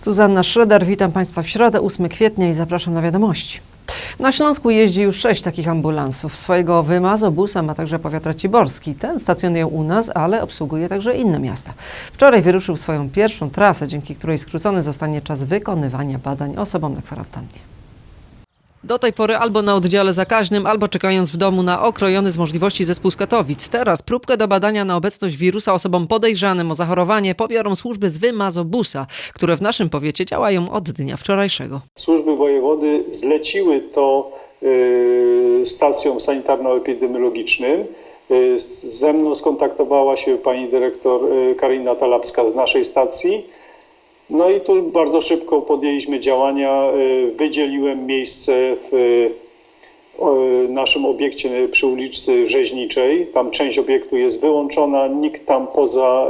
Zuzanna Szreder, witam Państwa w środę, 8 kwietnia i zapraszam na wiadomości. Na Śląsku jeździ już sześć takich ambulansów. Swojego wymazobusa ma także powiat raciborski. Ten stacjonuje u nas, ale obsługuje także inne miasta. Wczoraj wyruszył swoją pierwszą trasę, dzięki której skrócony zostanie czas wykonywania badań osobom na kwarantannie. Do tej pory albo na oddziale zakaźnym, albo czekając w domu na okrojony z możliwości zespół z Katowic. Teraz próbkę do badania na obecność wirusa osobom podejrzanym o zachorowanie pobiorą służby z wymazobusa, które w naszym powiecie działają od dnia wczorajszego. Służby wojewody zleciły to y, stacjom sanitarno-epidemiologicznym. Y, z- Ze mną skontaktowała się pani dyrektor y, Karina Talapska z naszej stacji. No i tu bardzo szybko podjęliśmy działania. Y, Wydzieliłem miejsce w y, naszym obiekcie przy ulicy Rzeźniczej. Tam część obiektu jest wyłączona, nikt tam poza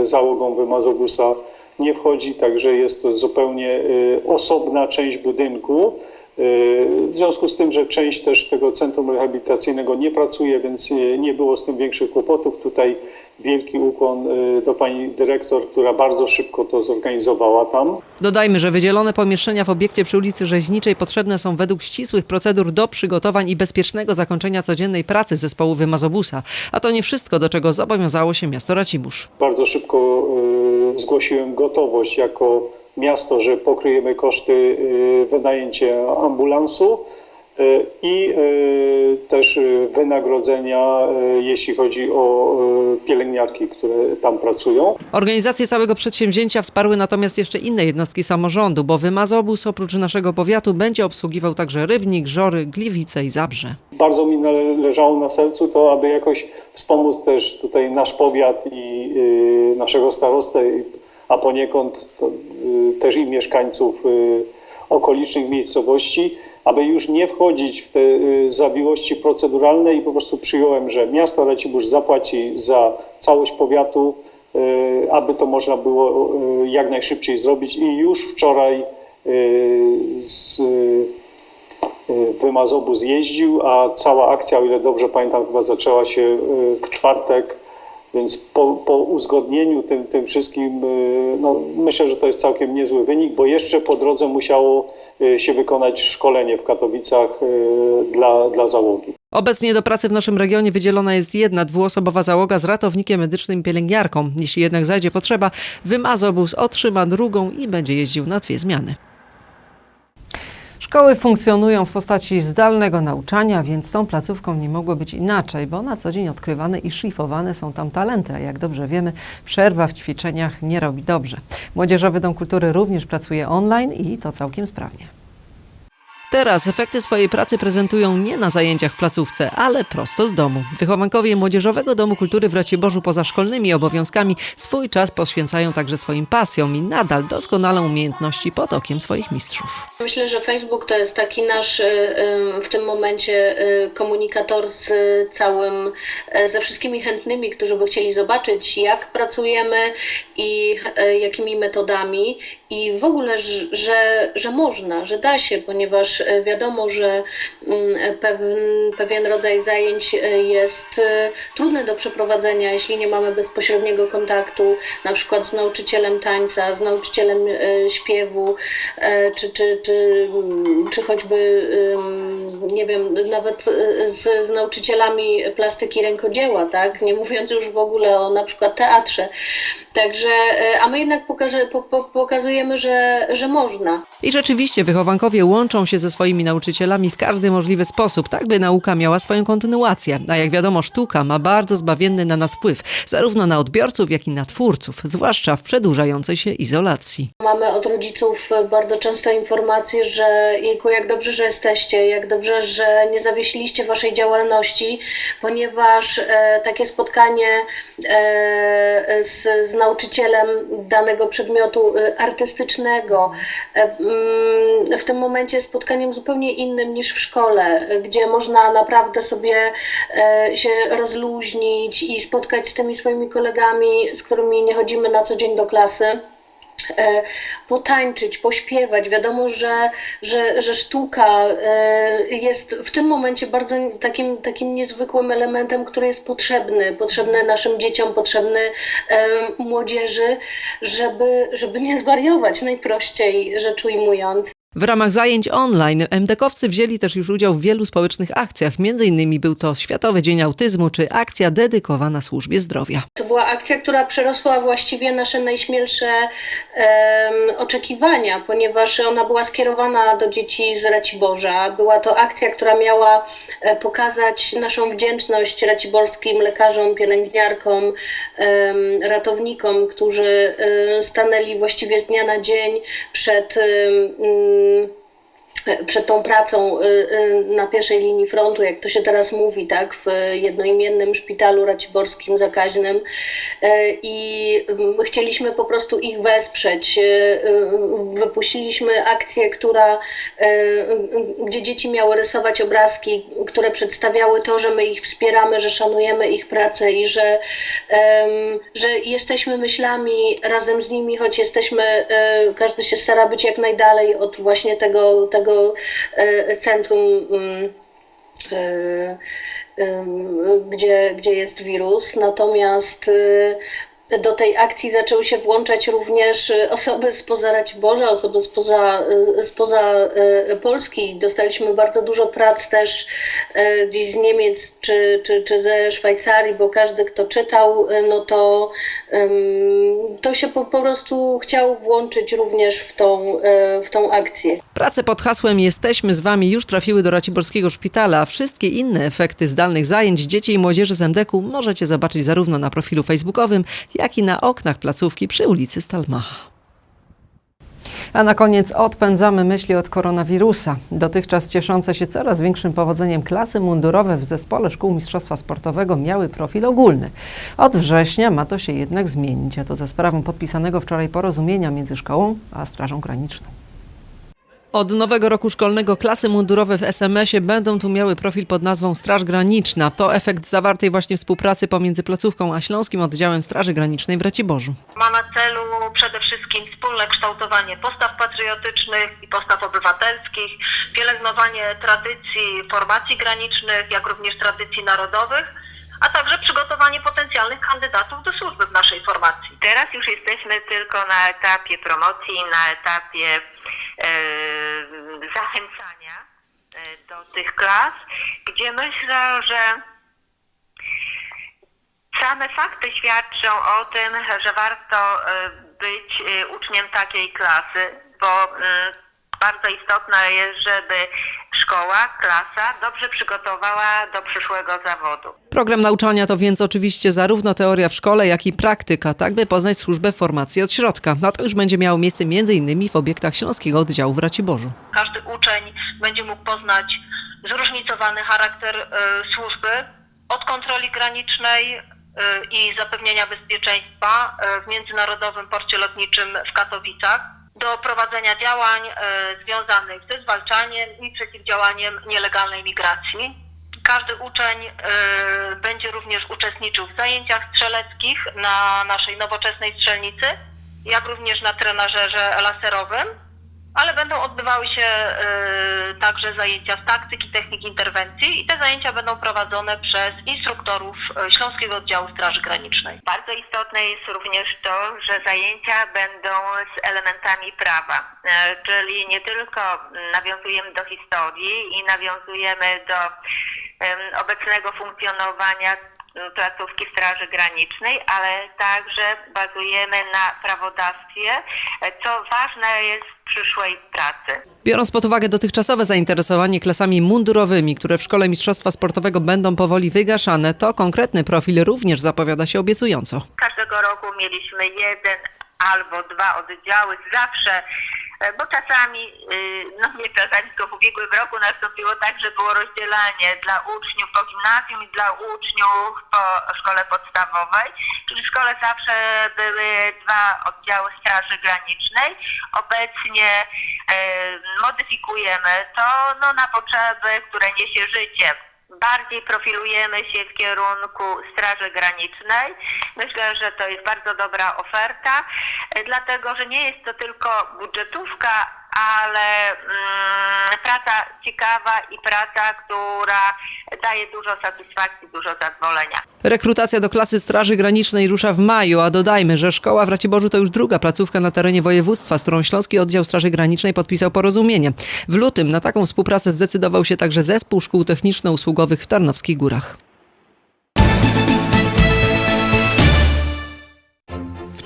y, załogą wymazobusa nie wchodzi, także jest to zupełnie osobna część budynku. W związku z tym, że część też tego centrum rehabilitacyjnego nie pracuje, więc nie było z tym większych kłopotów. Tutaj wielki ukłon y, do pani dyrektor, która bardzo szybko to zorganizowała tam. Dodajmy, że wydzielone pomieszczenia w obiekcie przy ulicy Rzeźniczej potrzebne są według ścisłych procedur do przygotowań i bezpiecznego zakończenia codziennej pracy zespołu wymazobusa. A to nie wszystko, do czego zobowiązało się miasto Racibórz. Bardzo szybko y, zgłosiłem gotowość jako miasto, że pokryjemy koszty y, wynajęcia ambulansu i y, też wynagrodzenia, y, jeśli chodzi o pielęgniarki, które tam pracują. Organizację całego przedsięwzięcia wsparły natomiast jeszcze inne jednostki samorządu, bo wymazobus oprócz naszego powiatu będzie obsługiwał także Rybnik, Żory, Gliwice i Zabrze. Bardzo mi leżało na sercu to, aby jakoś wspomóc też tutaj nasz powiat i naszego starostę, a poniekąd też i mieszkańców okolicznych miejscowości, aby już nie wchodzić w te y, zawiłości proceduralne i po prostu przyjąłem, że miasto Racibórz zapłaci za całość powiatu, y, aby to można było y, jak najszybciej zrobić i już wczoraj z, y, wymazobus jeździł, a cała akcja, o ile dobrze pamiętam, chyba zaczęła się w czwartek, więc po, po uzgodnieniu tym, tym wszystkim, y, no, myślę, że to jest całkiem niezły wynik, bo jeszcze po drodze musiało y, się wykonać szkolenie w Katowicach y, dla, dla załogi. Obecnie do pracy w naszym regionie wydzielona jest jedna dwuosobowa załoga z ratownikiem medycznym i pielęgniarką. Jeśli jednak zajdzie potrzeba, wymazobus otrzyma drugą i będzie jeździł na dwie zmiany. Szkoły funkcjonują w postaci zdalnego nauczania, więc z tą placówką nie mogło być inaczej, bo na co dzień odkrywane i szlifowane są tam talenty, a jak dobrze wiemy, przerwa w ćwiczeniach nie robi dobrze. Młodzieżowy Dom Kultury również pracuje online i to całkiem sprawnie. Teraz efekty swojej pracy prezentują nie na zajęciach w placówce, ale prosto z domu. Wychowankowie Młodzieżowego Domu Kultury w Raciborzu poza szkolnymi obowiązkami swój czas poświęcają także swoim pasjom i nadal doskonalą umiejętności pod okiem swoich mistrzów. Myślę, że Facebook to jest taki nasz y, y, w tym momencie y, komunikator z całym, ze wszystkimi chętnymi, którzy by chcieli zobaczyć, jak pracujemy i jakimi metodami. I w ogóle, że, że można, że da się, ponieważ y, wiadomo, że mm, pewien, pewien rodzaj zajęć y, jest trudny do przeprowadzenia, jeśli nie mamy bezpośredniego kontaktu, na przykład z nauczycielem tańca, z nauczycielem śpiewu, e, czy, czy, czy, mm, czy choćby, nie wiem, nawet z, z nauczycielami plastyki rękodzieła, tak? Nie mówiąc już w ogóle o na przykład teatrze. Także, a my jednak pokaże, po, po, pokazujemy, że, że można. I rzeczywiście wychowankowie łączą się ze swoimi nauczycielami w każdy możliwy sposób, tak by nauka miała swoją kontynuację. A jak wiadomo, sztuka ma bardzo zbawienny na nas wpływ, zarówno na odbiorców, jak i na twórców, zwłaszcza w przedłużającej się izolacji. Mamy od rodziców bardzo często informacje, że jejku, jak dobrze, że jesteście, jak dobrze, że nie zawiesiliście waszej działalności, ponieważ e, takie spotkanie e, z, z nauczycielem danego przedmiotu e, artystycznego e, mm, w tym momencie jest spotkaniem zupełnie innym niż w szkole, gdzie można naprawdę sobie e, się rozluźnić i spotkać z tymi swoimi kolegami, z którymi nie chodzimy na co dzień do klasy e, potańczyć, pośpiewać. Wiadomo, że, że, że sztuka e, jest w tym momencie bardzo takim, takim niezwykłym elementem, który jest potrzebny, potrzebny naszym dzieciom, potrzebny młodzieży, żeby, żeby nie zwariować, najprościej rzecz ujmując. W ramach zajęć online MDK-owcy wzięli też już udział w wielu społecznych akcjach. Między innymi był to Światowy Dzień Autyzmu czy akcja dedykowana służbie zdrowia. To była akcja, która przerosła właściwie nasze najśmielsze oczekiwania, ponieważ ona była skierowana do dzieci z Raciborza. Była to akcja, która miała e, pokazać naszą wdzięczność raciborskim lekarzom, pielęgniarkom, ratownikom, którzy e, stanęli właściwie z dnia na dzień przed mm, przed tą pracą y, y, na pierwszej linii frontu, jak to się teraz mówi, tak, w jednoimiennym szpitalu raciborskim zakaźnym i mm, chcieliśmy po prostu ich wesprzeć. Wypuściliśmy akcję, która, gdzie dzieci miały rysować obrazki, które przedstawiały to, że my ich wspieramy, że szanujemy ich pracę i że, że jesteśmy myślami razem z nimi, choć jesteśmy, każdy się stara być jak najdalej od właśnie tego, tego y, centrum. mm, y, ym, gdzie, gdzie jest wirus. Natomiast do tej akcji zaczęły się włączać również y, osoby spoza Raciborza, osoby spoza, y, spoza y, Polski. Dostaliśmy bardzo dużo prac też gdzieś z Niemiec czy, czy, czy ze Szwajcarii, bo każdy, kto czytał, no to, to się po, po prostu chciał włączyć również w tą, w tą akcję. Prace pod hasłem Jesteśmy z Wami już trafiły do Raciborskiego Szpitala, wszystkie inne efekty zdalnych zajęć dzieci i młodzieży z MDK możecie zobaczyć zarówno na profilu facebookowym, jak i na oknach placówki przy ulicy Stalmacha. A na koniec odpędzamy myśli od koronawirusa. Dotychczas cieszące się coraz większym powodzeniem klasy mundurowe w zespole szkół Mistrzostwa Sportowego miały profil ogólny. Od września ma to się jednak zmienić, a to za sprawą podpisanego wczoraj porozumienia między szkołą a Strażą Graniczną. Od nowego roku szkolnego klasy mundurowe w SMS-ie będą tu miały profil pod nazwą Straż Graniczna. To efekt zawartej właśnie współpracy pomiędzy placówką a Śląskim Oddziałem Straży Granicznej w Raciborzu. ma na celu przede wszystkim wspólne kształtowanie postaw patriotycznych i postaw obywatelskich, pielęgnowanie tradycji formacji granicznych, jak również tradycji narodowych, a także przygotowanie potencjalnych kandydatów do służby w naszej formacji. Teraz już jesteśmy tylko na etapie promocji, na etapie e, do tych klas, gdzie myślę, że same fakty świadczą o tym, że warto e, być e, uczniem takiej klasy, bo bardzo istotne jest, żeby szkoła, klasa dobrze przygotowała do przyszłego zawodu. Program nauczania to więc oczywiście zarówno teoria w szkole, jak i praktyka, tak by poznać służbę formacji od środka. A to już będzie miało miejsce m.in. w obiektach Śląskiego Oddziału w Raciborzu. Każdy uczeń będzie mógł poznać zróżnicowany charakter e, służby od kontroli granicznej e, i zapewnienia bezpieczeństwa e, w Międzynarodowym Porcie Lotniczym w Katowicach do prowadzenia działań e, związanych ze zwalczaniem i przeciwdziałaniem nielegalnej migracji. Każdy uczeń e, będzie również uczestniczył w zajęciach strzeleckich na naszej nowoczesnej strzelnicy, jak również na trenażerze laserowym ale będą odbywały się e, także zajęcia z taktyki, technik interwencji i te zajęcia będą prowadzone przez instruktorów e, Śląskiego Oddziału Straży Granicznej. Bardzo istotne jest również to, że zajęcia będą z elementami prawa, e, czyli nie tylko nawiązujemy do historii i nawiązujemy do obecnego funkcjonowania placówki Straży Granicznej, ale także bazujemy na prawodawstwie, e, co ważne jest w przyszłej pracy. Biorąc pod uwagę dotychczasowe zainteresowanie klasami mundurowymi, które w Szkole Mistrzostwa Sportowego będą powoli wygaszane, to konkretny profil również zapowiada się obiecująco. Każdego roku mieliśmy jeden albo dwa oddziały, zawsze, bo czasami, y, no nie czasami, tylko w ubiegłym roku nastąpiło tak, że było rozdzielanie dla uczniów po gimnazjum i dla uczniów po szkole podstawowej, czyli w szkole zawsze były dwa oddziały Straży Granicznej. Obecnie e, modyfikujemy to no, na potrzeby, które niesie życie bardziej profilujemy się w kierunku Straży Granicznej. Myślę, że to jest bardzo dobra oferta, dlatego że nie jest to tylko budżetówka, ale mm, praca ciekawa i praca, która daje dużo satysfakcji, dużo zadowolenia. Rekrutacja do klasy Straży Granicznej rusza w maju, a dodajmy, że szkoła w Raciborzu to już druga placówka na terenie województwa, z którą Śląski Oddział Straży Granicznej podpisał porozumienie. W lutym na taką współpracę zdecydował się także Zespół Szkół Techniczno-Usługowych w Tarnowskich Górach.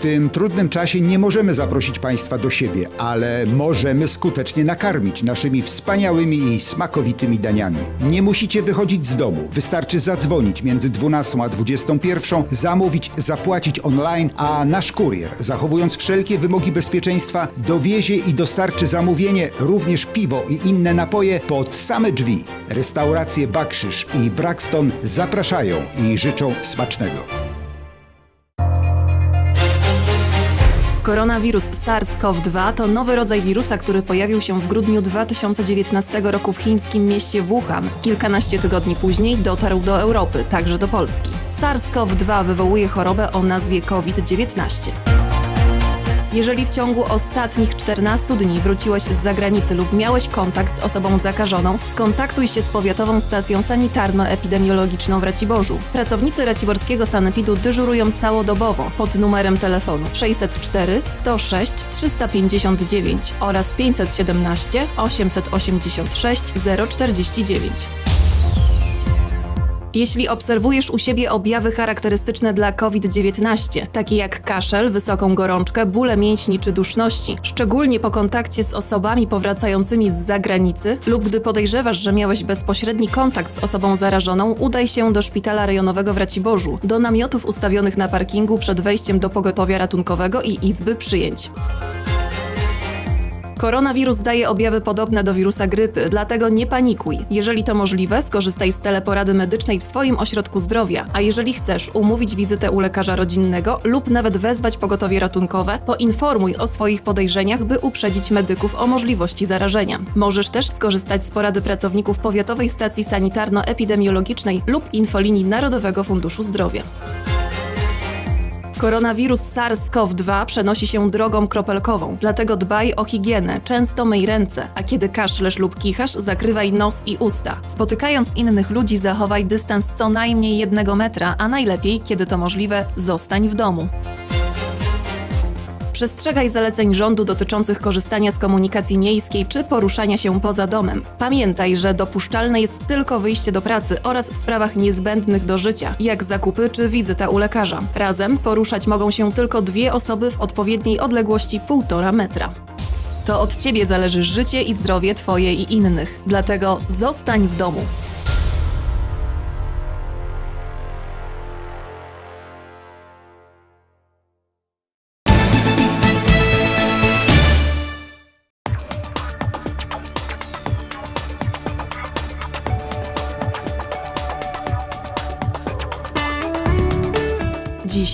Tym trudnym czasie nie możemy zaprosić Państwa do siebie, ale możemy skutecznie nakarmić naszymi wspaniałymi i smakowitymi daniami. Nie musicie wychodzić z domu, wystarczy zadzwonić między 12 a 21, zamówić, zapłacić online, a nasz kurier, zachowując wszelkie wymogi bezpieczeństwa, dowiezie i dostarczy zamówienie, również piwo i inne napoje pod same drzwi. Restauracje Bakrzyż i Braxton zapraszają i życzą smacznego. Koronawirus SARS-CoV-2 to nowy rodzaj wirusa, który pojawił się w grudniu 2019 roku w chińskim mieście Wuhan. Kilkanaście tygodni później dotarł do Europy, także do Polski. SARS-CoV-2 wywołuje chorobę o nazwie COVID-19. Jeżeli w ciągu ostatnich 14 dni wróciłeś z zagranicy lub miałeś kontakt z osobą zakażoną, skontaktuj się z powiatową stacją sanitarno-epidemiologiczną w Raciborzu. Pracownicy raciborskiego sanepidu dyżurują całodobowo pod numerem telefonu 604 106 359 oraz 517 886 049. Jeśli obserwujesz u siebie objawy charakterystyczne dla COVID-19, takie jak kaszel, wysoką gorączkę, bóle mięśni czy duszności, szczególnie po kontakcie z osobami powracającymi z zagranicy lub gdy podejrzewasz, że miałeś bezpośredni kontakt z osobą zarażoną, udaj się do szpitala rejonowego w Raciborzu, do namiotów ustawionych na parkingu przed wejściem do pogotowia ratunkowego i izby przyjęć. Koronawirus daje objawy podobne do wirusa grypy, dlatego nie panikuj. Jeżeli to możliwe, skorzystaj z teleporady medycznej w swoim ośrodku zdrowia, a jeżeli chcesz umówić wizytę u lekarza rodzinnego lub nawet wezwać pogotowie ratunkowe, poinformuj o swoich podejrzeniach, by uprzedzić medyków o możliwości zarażenia. Możesz też skorzystać z porady pracowników Powiatowej Stacji Sanitarno-Epidemiologicznej lub infolinii Narodowego Funduszu Zdrowia. Koronawirus SARS-CoV-2 przenosi się drogą kropelkową, dlatego dbaj o higienę, często myj ręce, a kiedy kaszlesz lub kichasz, zakrywaj nos i usta. Spotykając innych ludzi, zachowaj dystans co najmniej jednego metra, a najlepiej, kiedy to możliwe, zostań w domu. Przestrzegaj zaleceń rządu dotyczących korzystania z komunikacji miejskiej czy poruszania się poza domem. Pamiętaj, że dopuszczalne jest tylko wyjście do pracy oraz w sprawach niezbędnych do życia, jak zakupy czy wizyta u lekarza. Razem poruszać mogą się tylko dwie osoby w odpowiedniej odległości 1,5 metra. To od ciebie zależy życie i zdrowie twoje i innych. Dlatego zostań w domu.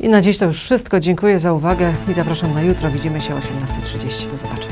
I na dziś to już wszystko. Dziękuję za uwagę i zapraszam na jutro. Widzimy się o 18.30. Do zobaczenia.